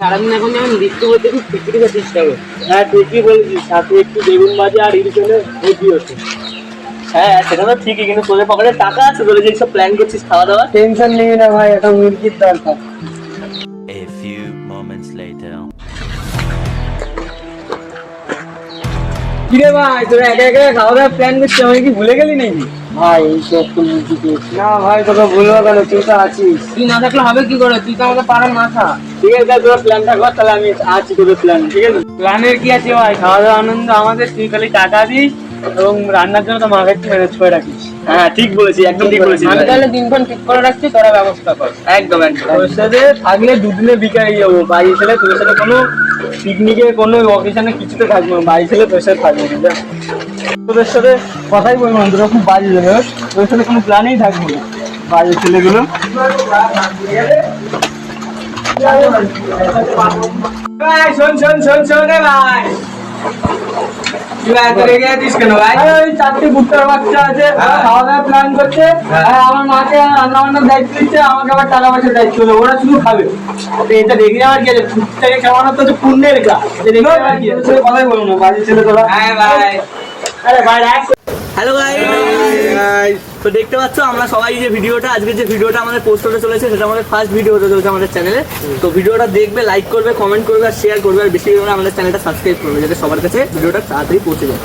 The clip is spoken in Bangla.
সারাদিন এখন যেমন নৃত্য করতে খুব খিচুড়ি খেতে ইচ্ছা করে। হ্যাঁ ঠিকই বলেছিস? সাথে একটু বেগুন ভাজা আর ইলিশ ভর্তি হচ্ছে। হ্যাঁ সেটা তো ঠিকই কিন্তু তোদের পকেটে টাকা আছে তোদের যেসব প্ল্যান করছিস খাওয়া দাওয়া টেনশন নিবি না ভাই এখন মুরগির দরকার কিরে ভাই তোরা একা একা খাওয়া দাওয়ার প্ল্যান করছিস? আমি কি ভুলে গেলি নাকি? ভাই এই তো মুরগি না ভাই তোকে ভুলবো কেন? তুই তো আছিস। তুই না থাকলে হবে কি করে? তুই তো আমাদের পাড়ার মাথা। ঠিক আছে তোর প্ল্যানটা কর তাহলে আমি আছি তোদের প্ল্যান ঠিক আছে? প্ল্যানের কি আছে ভাই? খাওয়া দাওয়া আনন্দ আমাদের তুই খালি টাকা দিস এবং রান্নার জন্য তো মাকে একটু ম্যানেজ করে রাখিস। হ্যাঁ ঠিক বলেছিস একদম ঠিক বলেছিস আমি তাহলে দিনক্ষণ ঠিক করে রাখছি তোরা ব্যবস্থা কর। একদম একদম। তোর সাথে থাকলে দুদিনে বিকালে যাব বাড়ি ছেলে তোর সাথে কোনো পিকনিকে কোনো অকেশনে কিছুতে থাকব না, বাড়ি ছেলে তোর সাথে থাকব না। তোদের সাথে কথাই বলব না, তোরা খুব বাজে যাবে তোর সাথে কোনো প্ল্যানেই থাকব না। বাজে ছেলেগুলো। শোন শোন শোন শোন ভাই। চারটে ভুট্টার বাচ্চা আছে খাওয়া দাওয়া প্ল্যান করছে। আমার মাকে রান্না বান্নার দায়িত্ব দিচ্ছে আমাকে আবার টাকা পয়সার দায়িত্ব দেবে ওরা শুধু খাবে। এটা রেগে যাওয়ার কি আছে? ভুট্টাকে খাওয়ানো হচ্ছে পুণ্যের কাজ রেগে যাওয়ার কি কথাই বলব না বাড়ির ছেলে তোরা হ্যাঁ ভাই। আরে ভাই হ্যালো গাইস তো দেখতে পাচ্ছ, আমরা সবাই যে ভিডিওটা, আজকে যে ভিডিওটা আমাদের পোস্ট হতে চলেছে, সেটা আমাদের ফার্স্ট ভিডিও হতে চলেছে আমাদের চ্যানেলে তো ভিডিওটা দেখবে লাইক করবে কমেন্ট করবে, আর শেয়ার করবে, আর বেশি করে আমাদের চ্যানেলটা সাবস্ক্রাইব করবে, যাতে সবার কাছে ভিডিওটা তাড়াতাড়ি পৌঁছে যায়।